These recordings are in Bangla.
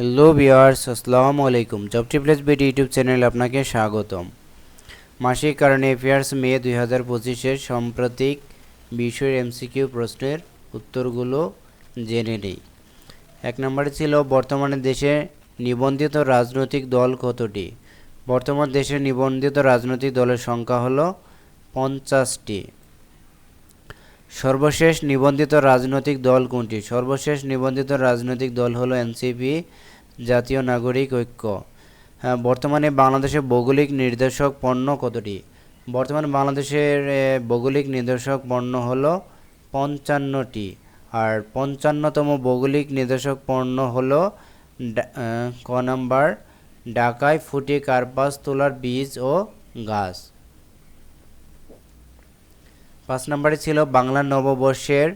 হ্যালো ভিওয়ার্স আসসালামু আলাইকুম জব টিপ্লেস বিডি ইউটিউব চ্যানেলে আপনাকে স্বাগতম। মাসিক কারণে অ্যাফেয়ার্স মে দুই হাজার পঁচিশের সাম্প্রতিক বিষয়ের এমসিকিউ প্রশ্নের উত্তরগুলো জেনে নেই। এক নম্বরে ছিল, বর্তমানে দেশে নিবন্ধিত রাজনৈতিক দল কতটি? বর্তমান দেশে নিবন্ধিত রাজনৈতিক দলের সংখ্যা হলো পঞ্চাশটি। সর্বশেষ নিবন্ধিত রাজনৈতিক দল কোনটি? সর্বশেষ নিবন্ধিত রাজনৈতিক দল হলো এনসিপি, জাতীয় নাগরিক ঐক্য। হ্যাঁ বর্তমানে বাংলাদেশের ভৌগোলিক নির্দেশক পণ্য কতটি? বর্তমানে বাংলাদেশের ভৌগোলিক নির্দেশক পণ্য হলো পঞ্চান্নটি। আর পঞ্চান্নতম ভৌগোলিক নির্দেশক পণ্য হলো ক নাম্বার, ঢাকায় ফুটে কার্পাস তোলার বীজ ও গাছ। পাঁচ নম্বরে ছিল বাংলা নববর্ষের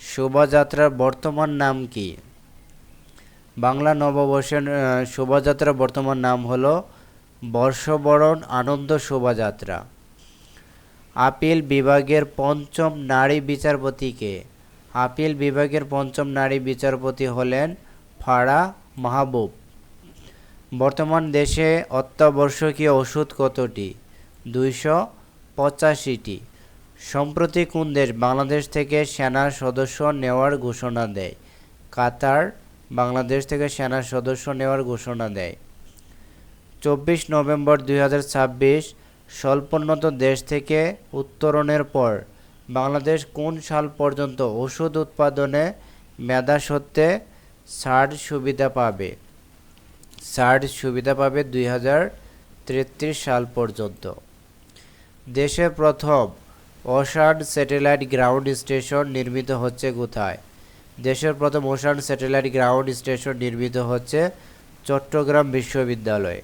শোভাযাত্রার বর্তমান নাম কি? বাংলা নববর্ষের শোভাযাত্রার বর্তমান নাম হলো বর্ষবরণ আনন্দ শোভাযাত্রা। আপিল বিভাগের পঞ্চম নারী বিচারপতিকে, আপিল বিভাগের পঞ্চম নারী বিচারপতি হলেন ফারা মাহবুব। বর্তমান দেশে অত্যাবশ্যকীয় ওষুধ কতটি? দুইশো পঁচাশিটি। সম্প্রতি কোন দেশ বাংলাদেশ থেকে সেনার সদস্য নেওয়ার ঘোষণা দেয়। কাতার বাংলাদেশ থেকে সেনার সদস্য নেওয়ার ঘোষণা দেয়। চব্বিশ নভেম্বর দুই হাজার ছাব্বিশ স্বল্পোন্নত দেশ থেকে উত্তরণের পর বাংলাদেশ কোন সাল পর্যন্ত ওষুধ উৎপাদনে মেধা সত্ত্বে ছাড় সুবিধা পাবে? ছাড় সুবিধা পাবে দুই হাজার তেত্রিশ সাল পর্যন্ত। দেশে প্রথম ওশান স্যাটেলাইট গ্রাউন্ড স্টেশন নির্মিত হচ্ছে কোথায়? দেশের প্রথম ওশান স্যাটেলাইট গ্রাউন্ড স্টেশন নির্মিত হচ্ছে চট্টগ্রাম বিশ্ববিদ্যালয়ে।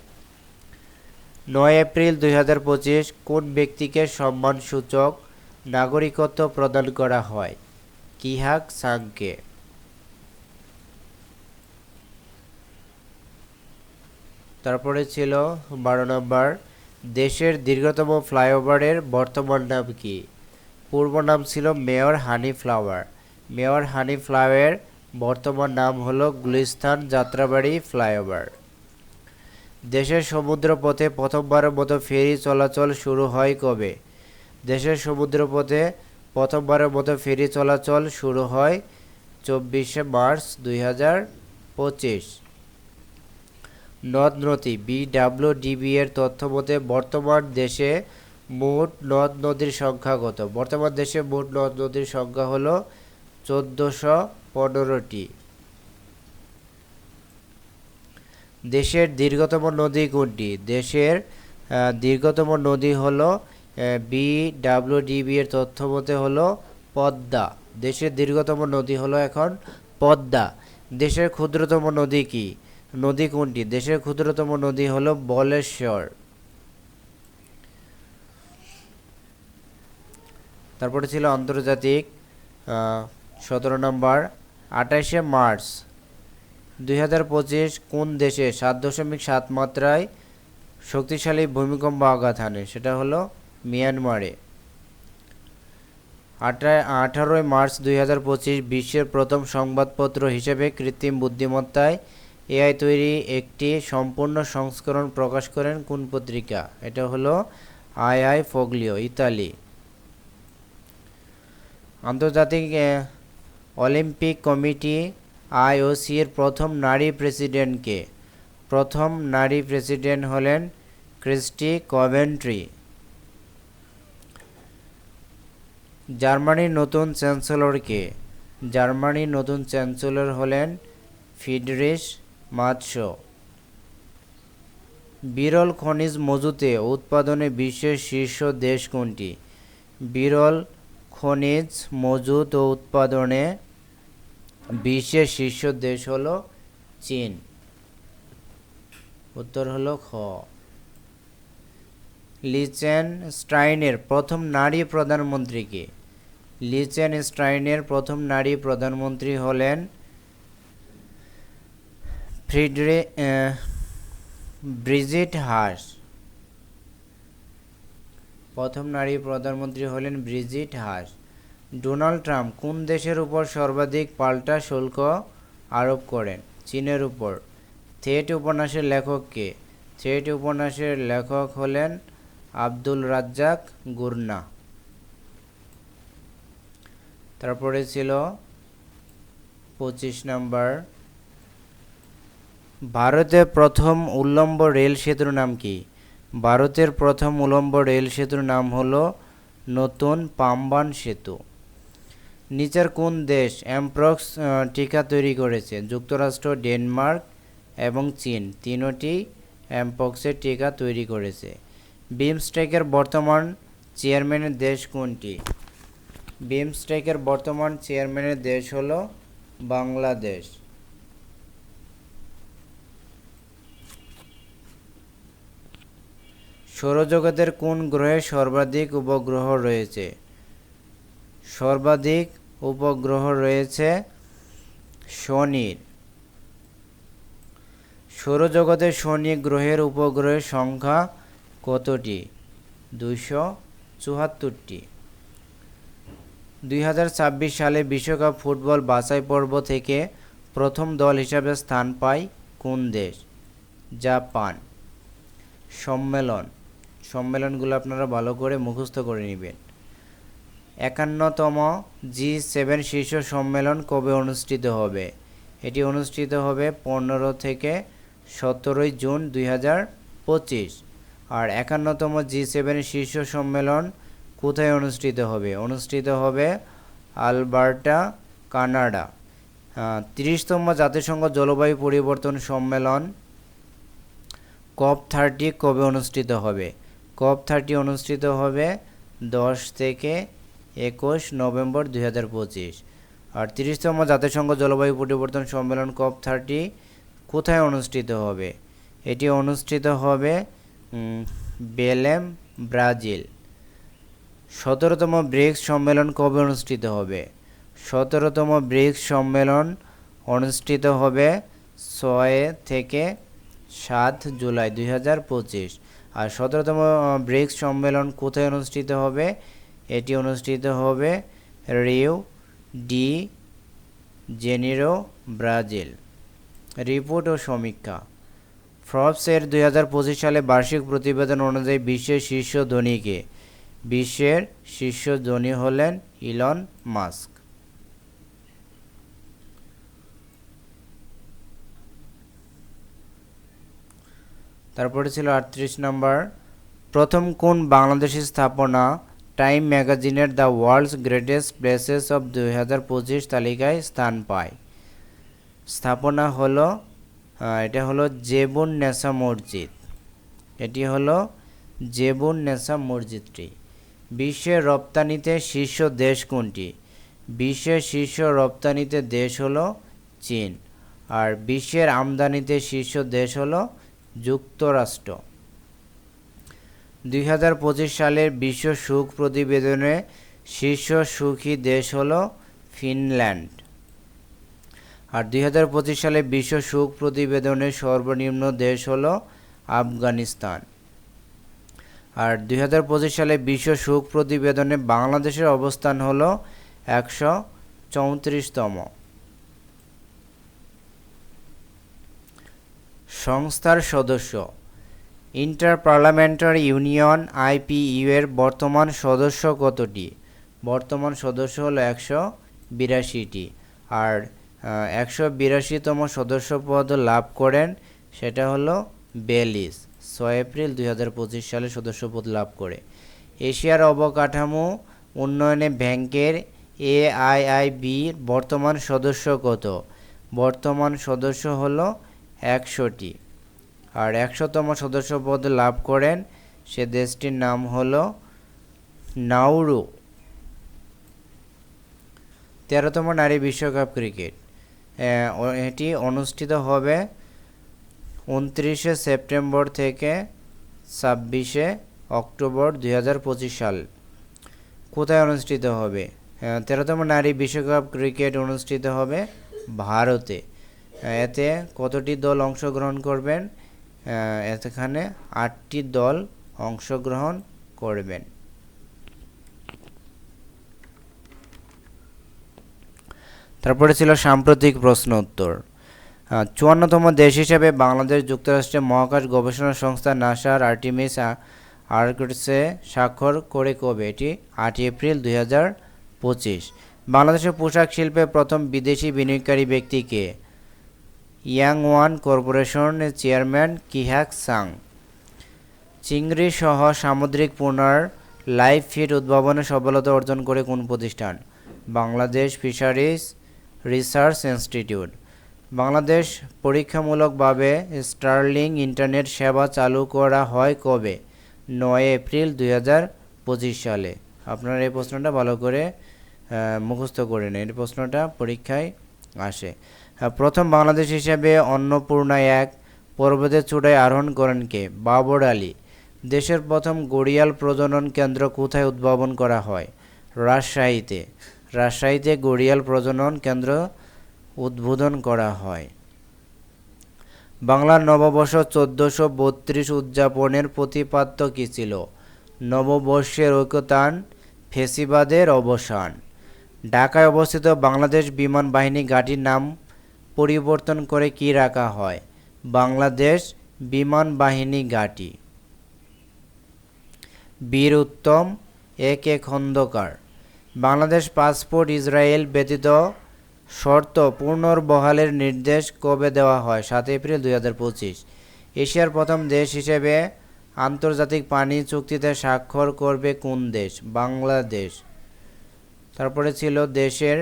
নয় এপ্রিল দুই হাজার পঁচিশ কোন ব্যক্তিকে সম্মানসূচক নাগরিকত্ব প্রদান করা হয়? কিহাক সাংকে। তারপরে ছিল বারো নম্বর দেশের দীর্ঘতম ফ্লাইওভারের বর্তমান নাম কি? পূর্ব নাম ছিল mayor honey flower. Mayor honey flower বর্তমান নাম হলো গুলিস্তান যাত্রাবাড়ি ফ্লাইওভার। দেশের সমুদ্রপথে প্রথমবারের মতো ফেরি চলাচল শুরু হয় কবে? দেশের সমুদ্রপথে প্রথমবারের মতো ফেরি চলাচল শুরু হয় চব্বিশে মার্চ দুই হাজার পঁচিশ। নদ নদী বিডাব্লিউডিবি এর তথ্য মতে, বর্তমান দেশে মোট নদ নদীর সংখ্যা কত? বর্তমান দেশে মোট নদ নদীর সংখ্যা হলো চোদ্দোশো পনেরোটি। দেশের দীর্ঘতম নদী কোনটি? দেশের দীর্ঘতম নদী হলো বিডাব্লিউডিবি এর তথ্য মতে হলো পদ্মা। দেশের দীর্ঘতম নদী হলো এখন পদ্মা। দেশের ক্ষুদ্রতম নদী কি? নদী কোনটি? দেশের ক্ষুদ্রতম নদী হলো বলেশ্বর। তারপরে ছিল আন্তর্জাতিক সতেরো নম্বর, আঠাশে মার্চ। দুই হাজার পঁচিশ কোন দেশে সাত দশমিক সাত মাত্রায় শক্তিশালী ভূমিকম্প আঘাত হানে? সেটা হলো মিয়ানমারে। আঠা আঠারোই মার্চ দুই বিশ্বের প্রথম সংবাদপত্র হিসেবে কৃত্রিম বুদ্ধিমত্তায় এআই তৈরি একটি সম্পূর্ণ সংস্করণ প্রকাশ করেন কোন পত্রিকা? এটা হলো আই আই ফগলিও, ইতালি। আন্তর্জাতিক Olympic committee I O C এর প্রথম নারী প্রেসিডেন্টকে। প্রথম নারী প্রেসিডেন্ট হলেন ক্রিস্টি কভেন্ট্রি। জার্মানির নতুন চ্যান্সেলরকে। জার্মানির নতুন চ্যান্সেলর হলেন ফিডরিশ মাৎসো বিরল খনিজ মজুতে উৎপাদনে বিশ্বের শীর্ষ দেশ কোনটি? বিরল খনিজ মজুত ও উৎপাদনে বিশ্বের শীর্ষ দেশ হলো চীন। উত্তর হলো খ। লিচেন স্টাইনের প্রথম নারী প্রধানমন্ত্রীকে লিচেন স্টাইনের প্রথম নারী প্রধানমন্ত্রী হলেন ফ্রিডরে ব্রিজিট হাস প্রথম নারী প্রধানমন্ত্রী হলেন ব্রিজিট হাস ডোনাল্ড ট্রাম্প কোন দেশের উপর সর্বাধিক পাল্টা শুল্ক আরোপ করেন? চীনের উপর। থিয়েট উপন্যাসের লেখক কে? থিয়েট উপন্যাসের লেখক হলেন আব্দুল রাজ্জাক গুরনা। তারপরে ছিল পঁচিশ নাম্বার ভারতের প্রথম উল্লম্ব রেল সেতুর নাম কি? ভারতের প্রথম উল্লম্ব রেল সেতুর নাম হল নতুন পাম্বান সেতু। নিচের কোন দেশ অ্যামপ্রক্স টিকা তৈরি করেছে? যুক্তরাষ্ট্র, ডেনমার্ক এবং চীন। তিনটি অ্যামপক্সের টিকা তৈরি করেছে। বিমস্টেকের বর্তমান চেয়ারম্যানের দেশ কোনটি? বিমস্টেকের বর্তমান চেয়ারম্যানের দেশ হলো বাংলাদেশ। সৌরজগতের কোন গ্রহে সর্বাধিক উপগ্রহ রয়েছে? সর্বাধিক উপগ্রহ রয়েছে শনির। সৌরজগতের শনি গ্রহের উপগ্রহের সংখ্যা কতটি? দুইশো চুয়াত্তরটি। দুই হাজার ছাব্বিশ সালে বিশ্বকাপ ফুটবল বাছাই পর্ব থেকে প্রথম দল হিসাবে স্থান পায় কোন দেশ? জাপান। সম্মেলন। সম্মেলনগুলো আপনারা ভালো করে মুখস্থ করে নেবেন। একান্নতম জি সেভেন শীর্ষ সম্মেলন কবে অনুষ্ঠিত হবে? এটি অনুষ্ঠিত হবে পনেরো থেকে সতেরোই জুন দুই হাজার পঁচিশ। আর একান্নতম জি সেভেন শীর্ষ সম্মেলন কোথায় অনুষ্ঠিত হবে? অনুষ্ঠিত হবে আলবার্টা, কানাডা। তিরিশতম জাতিসংঘ জলবায়ু পরিবর্তন সম্মেলন কপ থার্টি কবে অনুষ্ঠিত হবে? কপ থার্টি অনুষ্ঠিত হবে দশ থেকে একুশ নভেম্বর দুই হাজার পঁচিশ। আর তিরিশতম জাতিসংঘ জলবায়ু পরিবর্তন সম্মেলন কপ থার্টি কোথায় অনুষ্ঠিত হবে? এটি অনুষ্ঠিত হবে বেলেম, ব্রাজিল। সতেরোতম ব্রিক্স সম্মেলন কবে অনুষ্ঠিত হবে? সতেরোতম ব্রিক্স সম্মেলন অনুষ্ঠিত হবে ছয় থেকে সাত জুলাই দুই হাজার পঁচিশ। আর সতেরোতম ব্রিক্স সম্মেলন কোথায় অনুষ্ঠিত হবে? এটি অনুষ্ঠিত হবে Rio de Janeiro, Brazil. Report ও সমীক্ষা। ফ্রবসের দুই হাজার পঁচিশ সালে বার্ষিক প্রতিবেদন অনুযায়ী বিশ্বের শীর্ষ ধনীকে, বিশ্বের শীর্ষ ধনী হলেন ইলন মাস্ক। তারপরে ছিল আটত্রিশ নম্বর। প্রথম কোন বাংলাদেশি স্থাপনা টাইম ম্যাগাজিনের the world's greatest places of দুই হাজার পঁচিশ তালিকায় স্থান পায়? স্থাপনা হলো এটা হলো জেবুন নেসা মসজিদ। এটি হলো জেবুন নেসা মসজিদটি। বিশ্বের রপ্তানিতে শীর্ষ দেশ কোনটি? বিশ্বের শীর্ষ রপ্তানিতে দেশ হলো চীন। আর বিশ্বের আমদানিতে শীর্ষ দেশ হলো যুক্তরাষ্ট্র। দুই হাজার পঁচিশ সালের বিশ্ব সুখ প্রতিবেদনে শীর্ষ সুখী দেশ হল ফিনল্যান্ড। আর দুই হাজার পঁচিশ সালে বিশ্ব সুখ প্রতিবেদনের সর্বনিম্ন দেশ হল আফগানিস্তান। আর দুই হাজার পঁচিশ সালে বিশ্ব সুখ প্রতিবেদনে বাংলাদেশের অবস্থান হল একশো চৌত্রিশতম। সংস্থার সদস্য। ইন্টার পার্লামেন্টারি ইউনিয়ন আইপিইউ এর বর্তমান সদস্য কতটি? বর্তমান সদস্য হলো একশো বিরাশিটি। আর একশো বিরাশিতম সদস্য পদ লাভ করেন সেটা হলো বেলিস ছয় এপ্রিল দুই হাজার পঁচিশ সালে সদস্যপদ লাভ করে। এশিয়ার অবকাঠামো উন্নয়নে ব্যাংকের এআইআইবি বর্তমান সদস্য কত? বর্তমান সদস্য হলো একশোটি। আর একশোতম সদস্য পদ লাভ করেন সে দেশটির নাম হল নাউরু। তেরোতম নারী বিশ্বকাপ ক্রিকেট। এটি অনুষ্ঠিত হবে উনত্রিশে সেপ্টেম্বর থেকে ছাব্বিশে অক্টোবর দু হাজার পঁচিশ সাল। কোথায় অনুষ্ঠিত হবে? তেরোতম নারী বিশ্বকাপ ক্রিকেট অনুষ্ঠিত হবে ভারতে। এতে কতটি দল অংশগ্রহণ করবেন? এখানে আটটি দল অংশগ্রহণ করবেন। তারপরে ছিল সাম্প্রতিক প্রশ্ন উত্তর। চুয়ান্নতম দেশ হিসেবে বাংলাদেশ যুক্তরাষ্ট্রের মহাকাশ গবেষণা সংস্থা নাসার আর্টিমিস আর্কটসে স্বাক্ষর করে কবে? এটি আট এপ্রিল দুই হাজার পঁচিশ। বাংলাদেশের পোশাক শিল্পে প্রথম বিদেশি বিনিয়োগকারী ব্যক্তিকে ইয়াং ওয়ান কর্পোরেশনের চেয়ারম্যান কিহাক সাং চিংড়ি সহ সামুদ্রিক পোনার লাইভ ফিড উদ্ভাবনে সফলতা অর্জন করে কোন প্রতিষ্ঠান? Bangladesh fisheries research institute. Bangladesh পরীক্ষামূলকভাবে স্টারলিং ইন্টারনেট সেবা চালু করা হয় কবে? নয় এপ্রিল দু হাজার পঁচিশ সালে। আপনারা এই প্রশ্নটা ভালো করে মুখস্থ করে নিন। এই প্রশ্নটা পরীক্ষায় আসে। প্রথম বাংলাদেশ হিসেবে অন্নপূর্ণা এক পর্বতের চূড়ায় আরোহণ করেন কে? বাবর আলী। দেশের প্রথম গড়িয়াল প্রজনন কেন্দ্র কোথায় উদ্ভাবন করা হয়? রাজশাহীতে। রাজশাহীতে গড়িয়াল প্রজনন কেন্দ্র উদ্বোধন করা হয়। বাংলার নববর্ষ চোদ্দোশো বত্রিশ উদযাপনের প্রতিপাদ্য কী ছিল? নববর্ষের ঐক্যতান ফেসিবাদের অবসান। ঢাকায় অবস্থিত বাংলাদেশ বিমান বাহিনী ঘাঁটির নাম পরিবর্তন করে কি রাখা হয়? বাংলাদেশ বিমান বাহিনী ঘাঁটি। Bir Uttam, A K Khandakar. Bangladesh passport Israel ব্যতীত শর্ত পুনর্বহালের নির্দেশ কবে দেওয়া হয়? সাত এপ্রিল দু হাজার পঁচিশ। এশিয়ার প্রথম দেশ হিসেবে আন্তর্জাতিক পানি চুক্তিতে স্বাক্ষর করবে কোন দেশ? বাংলাদেশ। তারপরে ছিল দেশের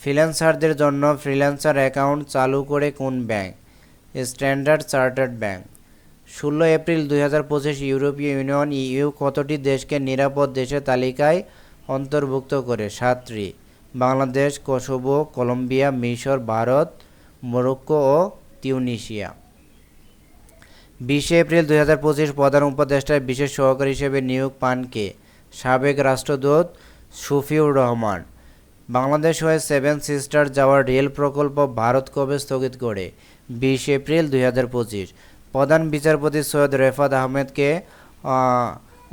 ফ্রিল্যান্সারদের জন্য ফ্রিল্যান্সার অ্যাকাউন্ট চালু করে কোন ব্যাংক? Standard chartered bank. ষোলো এপ্রিল দুই হাজার পঁচিশ ইউরোপীয় ইউনিয়ন ইউ কতটি দেশকে নিরাপদ দেশের তালিকায় অন্তর্ভুক্ত করে? সাতটি। বাংলাদেশ, কোসোভো, কলম্বিয়া, মিশর, ভারত, মরক্কো ও তিউনিশিয়া বিশে এপ্রিল দুই হাজার পঁচিশ প্রধান উপদেষ্টার বিশেষ সহকারী হিসেবে নিয়োগ পানকে সাবেক রাষ্ট্রদূত শফিউর রহমান। বাংলাদেশ হয়ে সেভেন সিস্টার যাওয়ার রেল প্রকল্প ভারত কবে স্থগিত করে? বিশ এপ্রিল দুই হাজার পঁচিশ। প্রধান বিচারপতি সৈয়দ রেফাত আহমেদকে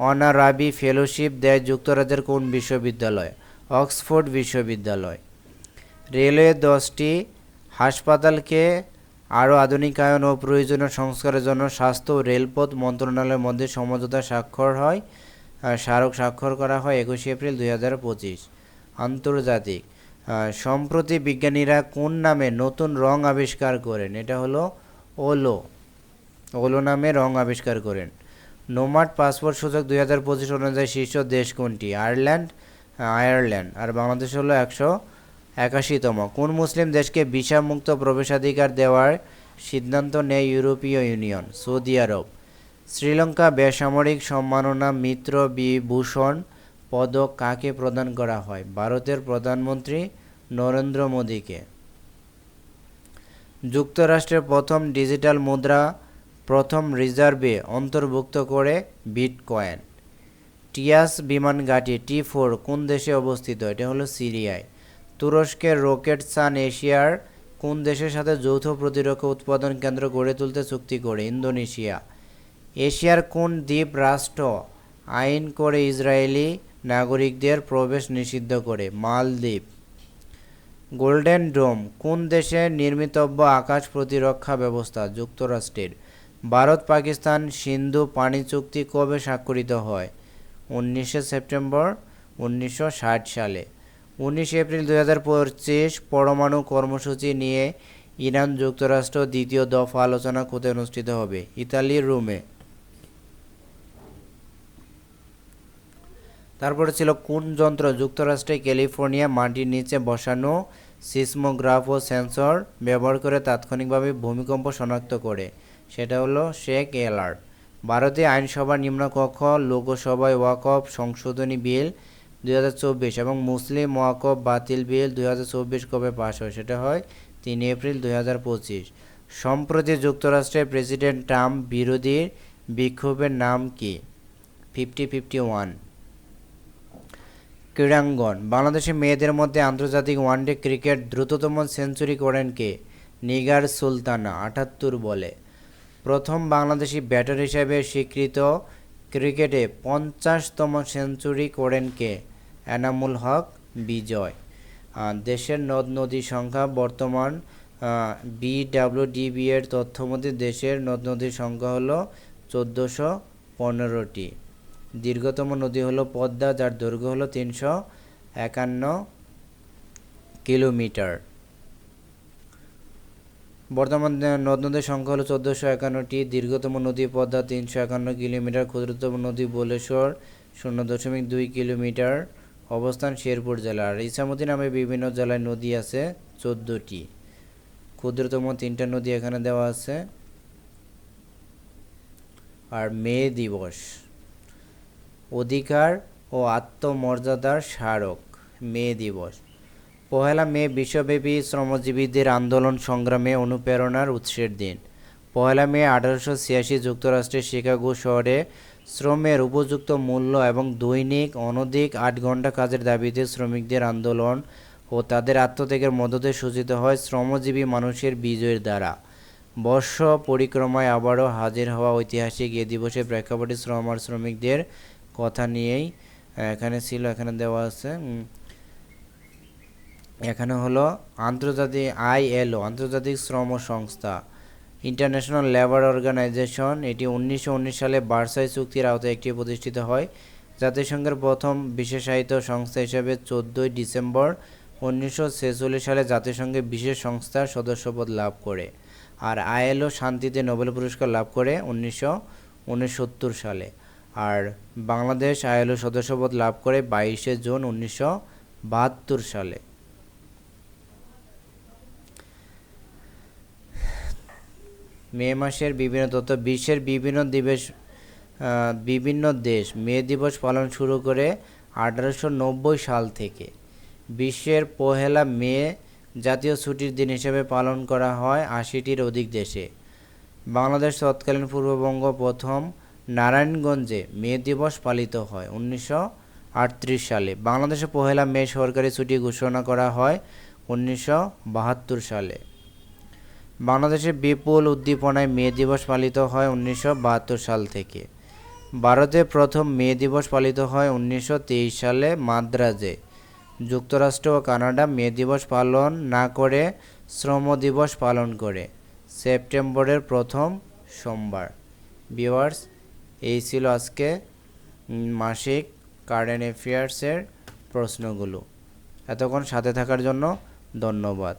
অনারাবি ফেলোশিপ দেয় যুক্তরাজ্যের কোন বিশ্ববিদ্যালয়? অক্সফোর্ড বিশ্ববিদ্যালয়। রেলওয়ে দশটি হাসপাতালকে আরও আধুনিকায়ন ও প্রয়োজনীয় সংস্কারের জন্য স্বাস্থ্য ও রেলপথ মন্ত্রণালয়ের মধ্যে সমঝোতা স্বাক্ষর হয় স্মারক স্বাক্ষর করা হয় একুশে এপ্রিল দুই হাজার পঁচিশ। আন্তর্জাতিক। সম্প্রতি বিজ্ঞানীরা কোন নামে নতুন রং আবিষ্কার করেন? এটা হলো ওলো। ওলো নামে রং আবিষ্কার করেন। নোমাট পাসপোর্ট সূচক দুই হাজার পঁচিশ অনুযায়ী শীর্ষ দেশ কোনটি? Ireland Ireland. আর বাংলাদেশ হলো একশো একাশিতম। কোন মুসলিম দেশকে মুক্ত প্রবেশাধিকার দেওয়ার সিদ্ধান্ত নেয় ইউরোপীয় ইউনিয়ন? সৌদি আরব। শ্রীলঙ্কা বেসামরিক সম্মাননা মিত্র বিভূষণ পদক কাকে প্রদান করা হয়? ভারতের প্রধানমন্ত্রী নরেন্দ্র মোদীকে। যুক্তরাষ্ট্রের প্রথম ডিজিটাল মুদ্রা, প্রথম রিজার্ভে অন্তর্ভুক্ত করে বিটকয়েন। টিয়াস বিমান ঘাঁটি টি ফোর কোন দেশে অবস্থিত? এটা হলো সিরিয়ায়। তুরস্কের রকেট সান এশিয়ার কোন দেশের সাথে যৌথ প্রতিরক্ষা উৎপাদন কেন্দ্র গড়ে তুলতে চুক্তি করে? ইন্দোনেশিয়া। এশিয়ার কোন দ্বীপ রাষ্ট্র আইন করে ইসরায়েলি নাগরিকদের প্রবেশ নিষিদ্ধ করে। মালদ্বীপ। গোল্ডেন ডোম, কোন দেশে নির্মিতব্য আকাশ প্রতিরক্ষা ব্যবস্থা? যুক্তরাষ্ট্রের। ভারত, পাকিস্তান, সিন্ধু পানি চুক্তি কবে স্বাক্ষরিত হয়? উনিশে সেপ্টেম্বর উনিশশো ষাট সালে। উনিশে এপ্রিল দু হাজার পঁচিশ পরমাণু কর্মসূচি নিয়ে ইরান যুক্তরাষ্ট্র দ্বিতীয় দফা আলোচনা কোথায় অনুষ্ঠিত হবে? ইতালির রোমে। তারপরে ছিল কোন যন্ত্র? যুক্তরাষ্ট্রে ক্যালিফোর্নিয়া মাটির নিচে বসানো সিসমোগ্রাফ ও সেন্সর ব্যবহার করে তাৎক্ষণিকভাবে ভূমিকম্প শনাক্ত করে। সেটা হলো শেক এলার্ট। ভারতে আইনসভার নিম্নকক্ষ, লোকসভায় ওয়াকফ সংশোধনী বিল দুই হাজার চব্বিশ এবং মুসলিম ওয়াকফ বাতিল বিল দুই হাজার চব্বিশ কবে পাশ হয়? সেটা হয় তিন এপ্রিল দুই হাজার পঁচিশ। সম্প্রতি যুক্তরাষ্ট্রের প্রেসিডেন্ট ট্রাম্প বিরোধী বিক্ষোভের নাম কি? Fifty fifty one. ক্রীড়াঙ্গন। বাংলাদেশের মেয়েদের মধ্যে আন্তর্জাতিক ওয়ানডে ক্রিকেট দ্রুততম সেঞ্চুরি করেন কে? নিগার সুলতানা, আটাত্তর বলে। প্রথম বাংলাদেশি ব্যাটার হিসেবে স্বীকৃত ক্রিকেটে পঞ্চাশতম সেঞ্চুরি করেন কে? এনামুল হক, বিজয়। দেশের নদ নদীর সংখ্যা বর্তমান বিডাব্লিউডিবি এর তথ্য মতে দেশের নদ নদীর সংখ্যা হলো চোদ্দোশো পনেরোটি। দীর্ঘতম নদী হলো পদ্মা, যার দৈর্ঘ্য হলো তিনশো একান্ন কিলোমিটার। বর্তমান নদ নদীর সংখ্যা হলো চোদ্দোশো একান্নটি। দীর্ঘতম নদী পদ্মা, তিনশো একান্ন কিলোমিটার। ক্ষুদ্রতম নদী বলেশ্বর, শূন্য দশমিক দুই কিলোমিটার। অবস্থান শেরপুর জেলা আর ইসামতি নামে বিভিন্ন জেলায় নদী আছে, চোদ্দোটি। ক্ষুদ্রতম তিনটা নদী এখানে দেওয়া আছে। আর মে দিবস। অধিকার ও আত্মমর্যাদার স্মারক, মে দিবস। পহেলা মে বিশ্বব্যাপী শ্রমজীবীদের আন্দোলন সংগ্রামে অনুপ্রেরণার উৎসের দিন। পহেলা মে আঠারোশো ছিয়াশি যুক্তরাষ্ট্রের শিকাগো শহরে শ্রমের উপযুক্ত মূল্য এবং দৈনিক অনধিক আট ঘণ্টা কাজের দাবিতে শ্রমিকদের আন্দোলন ও তাদের আত্মত্যাগের মদতে সূচিত হয় শ্রমজীবী মানুষের বিজয়ের দ্বারা। বর্ষ পরিক্রমায় আবারও হাজির হওয়া ঐতিহাসিক এ দিবসের প্রেক্ষাপটে শ্রম আর শ্রমিকদের কথা নিয়েই এখানে ছিল, এখানে দেওয়া আছে এখানে হলো আন্তর্জাতিক আইএলও, আন্তর্জাতিক শ্রম সংস্থা, ইন্টারন্যাশনাল লেবার অর্গানাইজেশন। এটি উনিশশো উনিশ সালে বার্সাই চুক্তির আওতায় একটি প্রতিষ্ঠিত হয়। জাতিসংঘের প্রথম বিশেষায়িত সংস্থা হিসেবে চোদ্দোই ডিসেম্বর উনিশশো ছেচল্লিশ সালে জাতিসংঘের বিশেষ সংস্থার সদস্যপদ লাভ করে আর আইএলও শান্তিতে নোবেল পুরস্কার লাভ করে উনিশশো উনসত্তর সালে। আর বাংলাদেশ আইএলও সদস্যপদ লাভ করে বাইশে জুন উনিশশো বাহাত্তর সালে। মে মাসের বিভিন্ন তথ্য, বিশ্বের বিভিন্ন দিবস বিভিন্ন দেশ মে দিবস পালন শুরু করে আঠারোশো নব্বই সাল থেকে। বিশ্বের পহেলা মে জাতীয় ছুটির দিন হিসেবে পালন করা হয় আশিটির অধিক দেশে। বাংলাদেশ তৎকালীন পূর্ববঙ্গ প্রথম নারায়ণগঞ্জে মে দিবস পালিত হয় উনিশশো আটত্রিশ সালে। বাংলাদেশে পহেলা মে সরকারি ছুটি ঘোষণা করা হয় উনিশশো বাহাত্তর সালে। বাংলাদেশে বিপুল উদ্দীপনায় মে দিবস পালিত হয় উনিশশো বাহাত্তর সাল থেকে। ভারতে প্রথম মে দিবস পালিত হয় উনিশশো তেইশ সালে মাদ্রাজে। যুক্তরাষ্ট্র ও কানাডা মে দিবস পালন না করে শ্রম দিবস পালন করে। সেপ্টেম্বরের প্রথম সোমবার। ভিউয়ার্স এই ছিল আজকে মাসিক কারেন্ট অ্যাফেয়ার্সের প্রশ্নগুলো। এতক্ষণ সাথে থাকার জন্য ধন্যবাদ।